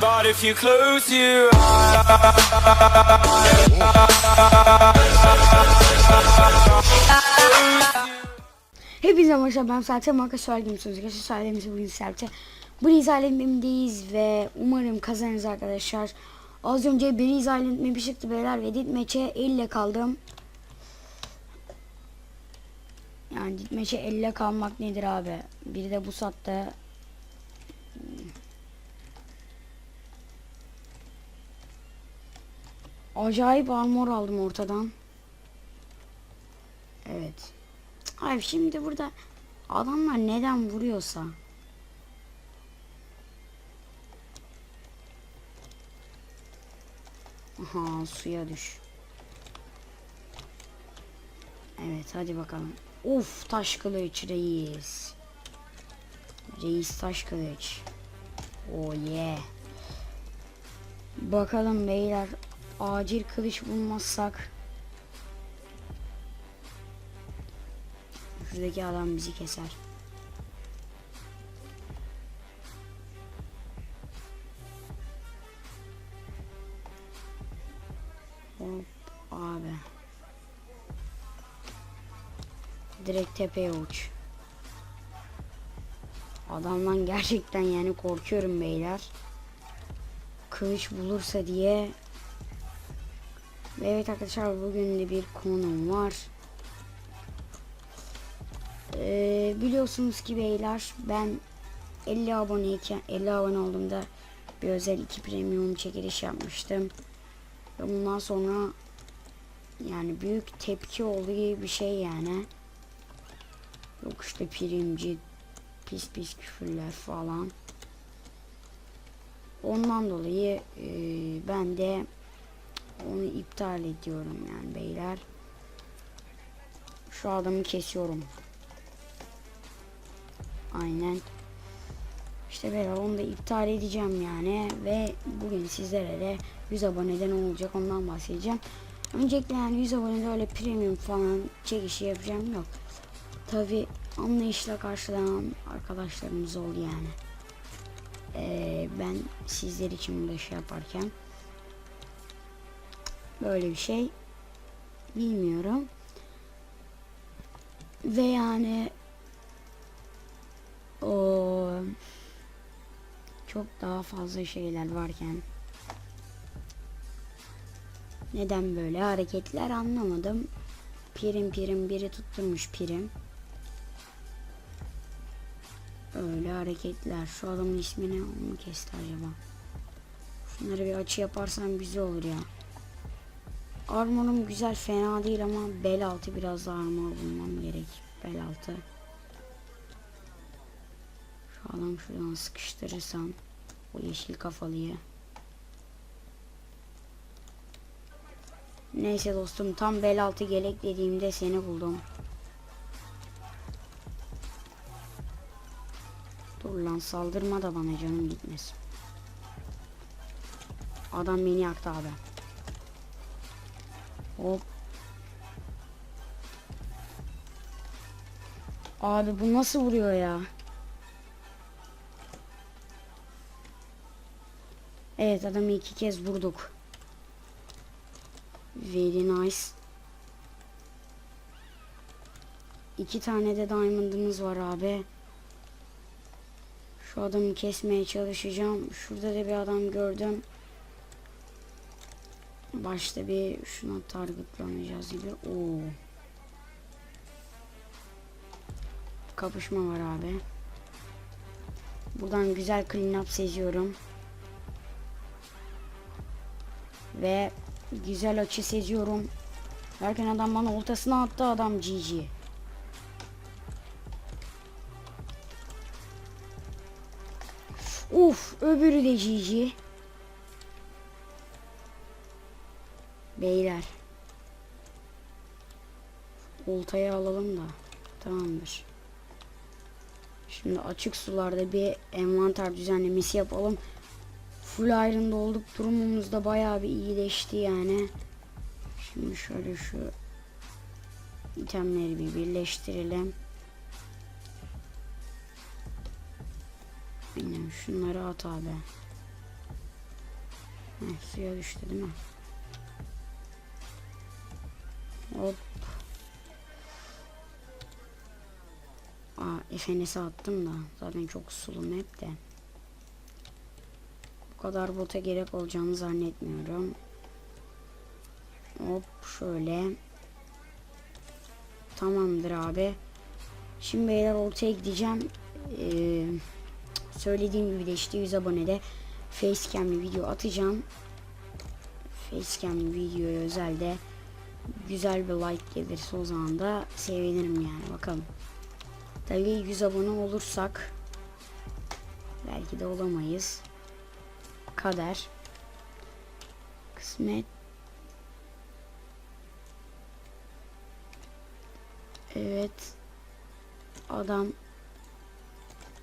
But if you close your Hepinize merhaba ben Serçe. Marka Sözü Geçen Söyledim bugün Serçe. Bu izalemimdeyiz ve umarım kazanırız arkadaşlar. Az önce bir izaletme bir çıktı beyler ve ditmeçe 50 kaldım. Yani ditmeçe 50 kalmak nedir abi? Biri de bu sattı Acayip armor aldım ortadan Evet Abi şimdi burada adamlar neden vuruyorsa Aha suya düş. Evet hadi bakalım. Uf taş kılıç reis. Reis taş kılıç. Oh yeah. Bakalım beyler acil kılıç bulmazsak Şuradaki adam bizi keser. Hop abi. Direkt tepeye uç. Adamdan gerçekten yani korkuyorum beyler. Kılıç bulursa diye. Ve evet arkadaşlar bugün de bir konum var. Ee, biliyorsunuz ki beyler ben 50 aboneyken 50 abone olduğumda bir özel 2 premium çekiliş yapmıştım. Ve bundan sonra yani büyük tepki oluyor bir şey yani. Yok işte primci pis pis küfürler falan. Ondan dolayı e, ben de onu iptal ediyorum yani beyler. Şu adamı kesiyorum. Aynen. İşte ben onu da iptal edeceğim yani ve bugün sizlere de 100 aboneden olacak ondan bahsedeceğim. Öncelikle yani 100 abonede öyle premium falan çekişi yapacağım yok. Tabi anlayışla karşılanan arkadaşlarımız oldu yani. Ee, ben sizler için bu şey yaparken böyle bir şey bilmiyorum. Ve yani o çok daha fazla şeyler varken neden böyle hareketler anlamadım. Pirim pirim biri tutturmuş pirim. Öyle hareketler. Şu adamın ismini onu kesti acaba? Şunları bir açı yaparsam güzel olur ya. Armorum güzel fena değil ama bel altı biraz daha armor bulmam gerek. Bel altı. Şu adam şuradan sıkıştırırsam o yeşil kafalıyı. Neyse dostum tam bel altı gelek dediğimde seni buldum. Dur lan saldırma da bana canım gitmesin. Adam beni yaktı abi. Hop. Abi bu nasıl vuruyor ya? Evet adamı iki kez vurduk. Very nice. İki tane de diamond'ımız var abi. Şu adamı kesmeye çalışacağım. Şurada da bir adam gördüm. Başta bir şuna targetlanacağız gibi. Oo. Kapışma var abi. Buradan güzel clean up seziyorum. Ve güzel açı seziyorum. Derken adam bana ortasına attı adam GG. Uf öbürü de GG. Beyler. Oltayı alalım da. Tamamdır. Şimdi açık sularda bir envanter düzenlemesi yapalım. Full iron'da olduk. Durumumuz da bayağı bir iyileşti yani. Şimdi şöyle şu itemleri bir birleştirelim. Aynen şunları at abi. Heh, suya düştü değil mi? Hop. Aa FNS'e attım da zaten çok sulu map de. Bu kadar bota gerek olacağını zannetmiyorum. Hop şöyle. Tamamdır abi. Şimdi beyler ortaya gideceğim. Ee, söylediğim gibi de işte 100 abonede facecam'li video atacağım. Facecam'li videoya özelde güzel bir like gelirse o zaman da sevinirim yani bakalım. Tabii 100 abone olursak belki de olamayız. Kader. Kısmet. Evet. Adam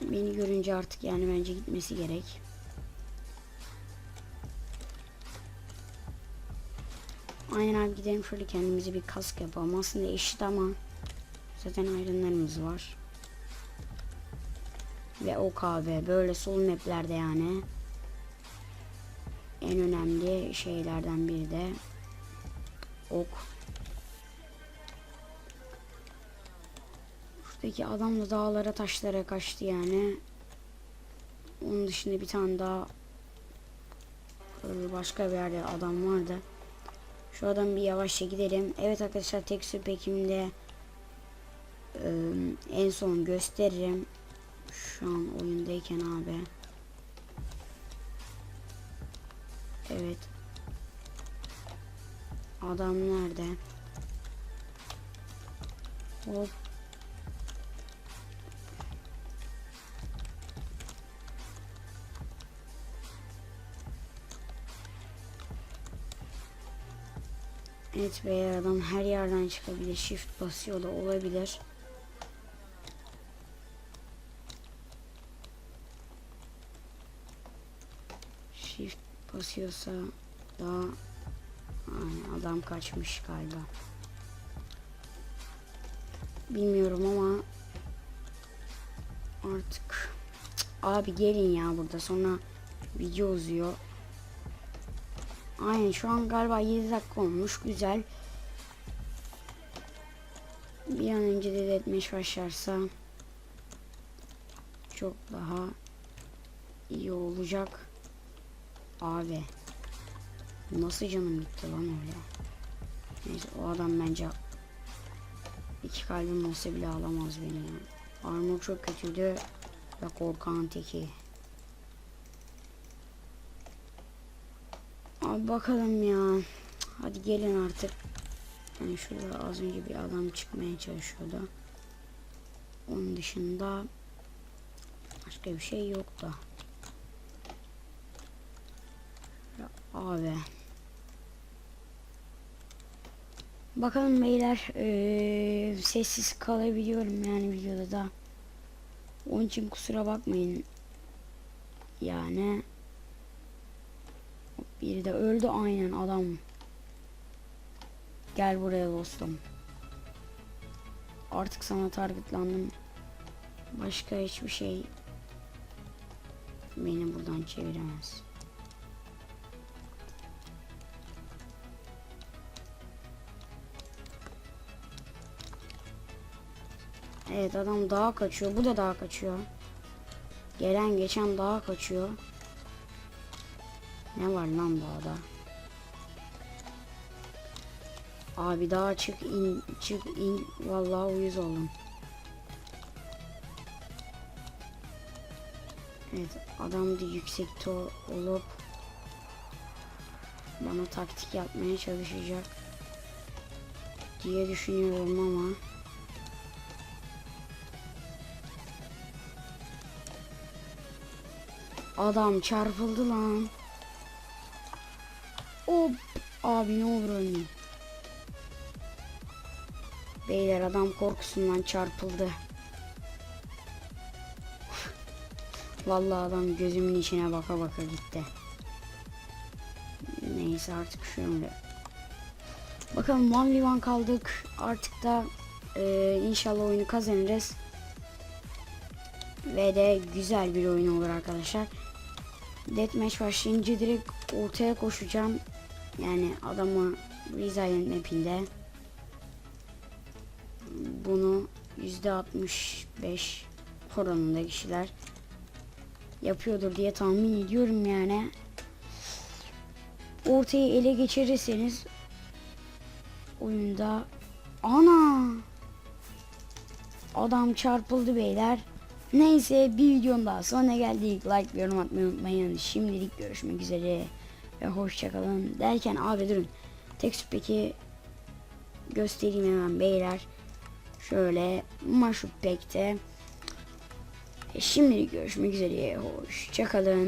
beni görünce artık yani bence gitmesi gerek. Aynen abi gidelim şöyle kendimize bir kask yapalım. Aslında eşit ama zaten ayrınlarımız var. Ve OKB böyle sol maplerde yani en önemli şeylerden biri de ok. Şuradaki adam da dağlara taşlara kaçtı yani. Onun dışında bir tane daha başka bir yerde adam vardı. Şu adam bir yavaşça gidelim. Evet arkadaşlar tek pekimde en son gösteririm. Şu an oyundayken abi. Evet. Adam nerede? Hop. Evet beyler adam her yerden çıkabilir. Shift basıyor da olabilir. Shift basıyorsa daha Aynen, adam kaçmış galiba. Bilmiyorum ama artık abi gelin ya burada sonra video uzuyor. Aynen şu an galiba 7 dakika olmuş güzel. Bir an önce de deathmatch başlarsa çok daha iyi olacak. Abi nasıl canım gitti lan öyle. Neyse o adam bence iki kalbim olsa bile alamaz beni ya. Armor çok kötüydü ve korkan teki. Abi bakalım ya. Hadi gelin artık. Yani şurada az önce bir adam çıkmaya çalışıyordu. Onun dışında başka bir şey yok da. Abi. Bakalım beyler ee, sessiz kalabiliyorum yani videoda da. Onun için kusura bakmayın. Yani biri de öldü aynen adam. Gel buraya dostum. Artık sana targetlandım. Başka hiçbir şey beni buradan çeviremez. Evet adam dağa kaçıyor. Bu da dağa kaçıyor. Gelen geçen dağa kaçıyor. Ne var lan dağda? Abi daha çık in çık in vallahi uyuz oldum. Evet adam da yüksekte olup bana taktik yapmaya çalışacak diye düşünüyorum ama adam çarpıldı lan. Abi ne olur ölmeyin. Beyler adam korkusundan çarpıldı. Vallahi adam gözümün içine baka baka gitti. Neyse artık şöyle. Bakalım 1v1 kaldık. Artık da e, inşallah oyunu kazanırız. Ve de güzel bir oyun olur arkadaşlar. Deathmatch başlayınca direkt ortaya koşacağım. Yani adamı Riza'nın mapinde bunu %65 oranında kişiler yapıyordur diye tahmin ediyorum yani. Ortayı ele geçirirseniz oyunda ana adam çarpıldı beyler. Neyse bir videonun daha sonuna geldik. Like yorum atmayı unutmayın. Şimdilik görüşmek üzere ve hoşçakalın. Derken abi durun. Tek peki göstereyim hemen beyler. Şöyle Maşup Pek'te. E, şimdilik görüşmek üzere. Hoşçakalın.